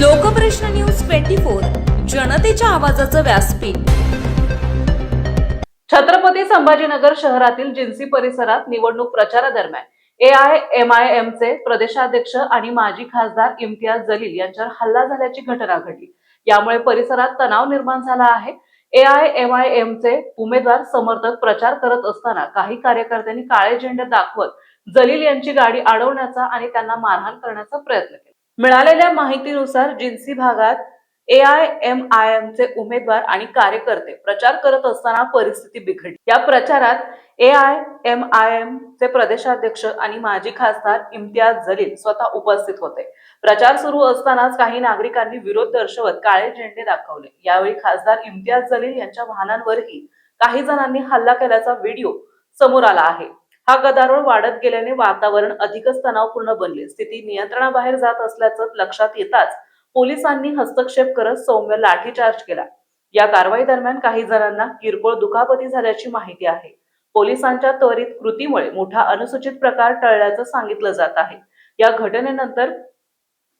Lokprashna news twenty four जनतेच्या आवाजाचं व्यासपीठ. छत्रपती संभाजीनगर शहरातील जिन्सी परिसरात निवडणूक प्रचारादरम्यान ए आय एम आय एमचे प्रदेशाध्यक्ष आणि माजी खासदार इम्तियाज जलील यांच्यावर हल्ला झाल्याची घटना घडली. यामुळे परिसरात तणाव निर्माण झाला आहे. ए आय एम आय एमचे उमेदवार समर्थक प्रचार करत असताना काही कार्यकर्त्यांनी काळे झेंडे दाखवत जलील यांची गाडी अडवण्याचा आणि त्यांना मारहाण करण्याचा प्रयत्न केला. मिळालेल्या माहितीनुसार जिन्सी भागात A I M I M चे उमेदवार आणि कार्यकर्ते प्रचार करत असताना परिस्थिती बिघडली. या प्रचारात A I M I M चे प्रदेशाध्यक्ष आणि माजी खासदार इम्तियाज जलील स्वतः उपस्थित होते. प्रचार सुरू असतानाच काही नागरिकांनी विरोध दर्शवत काळे झेंडे दाखवले. यावेळी खासदार इम्तियाज जलील यांच्या वाहनांवरही काही जणांनी हल्ला केल्याचा व्हिडिओ समोर आला आहे. हा गदारोळ वाढत गेल्याने वातावरण अधिकच तणावपूर्ण बनले. स्थिती नियंत्रणाबाहेर जात असल्याचं लक्षात येताच पोलिसांनी हस्तक्षेप करत सौम्य लाठीचार्ज केला. या कारवाई दरम्यान काही जणांना किरकोळ दुखापती झाल्याची माहिती आहे. पोलिसांच्या त्वरित कृतीमुळे मोठा अनुसूचित प्रकार टळल्याचं सांगितलं जात आहे. या घटनेनंतर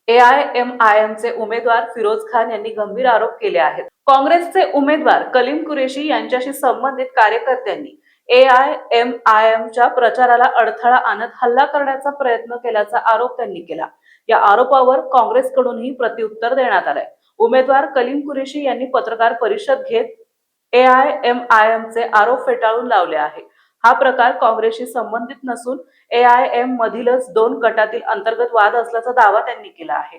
A I M I M चे उमेदवार फिरोज खान यांनी गंभीर आरोप केले आहेत. काँग्रेसचे उमेदवार कलीम कुरेशी यांच्याशी संबंधित कार्यकर्त्यांनी ए आय एम आय एमच्या प्रचाराला अडथळा आणत हल्ला करण्याचा प्रयत्न केल्याचा आरोप त्यांनी केला. या आरोपावर काँग्रेसकडूनही प्रत्युत्तर देण्यात आलंय. उमेदवार कलीम कुरेशी यांनी पत्रकार परिषद घेत ए आय एम आय एमचे आरोप फेटाळून लावले आहे. हा प्रकार काँग्रेसशी संबंधित नसून ए आय एम मधीलच दोन गटातील अंतर्गत वाद असल्याचा दावा त्यांनी केला आहे.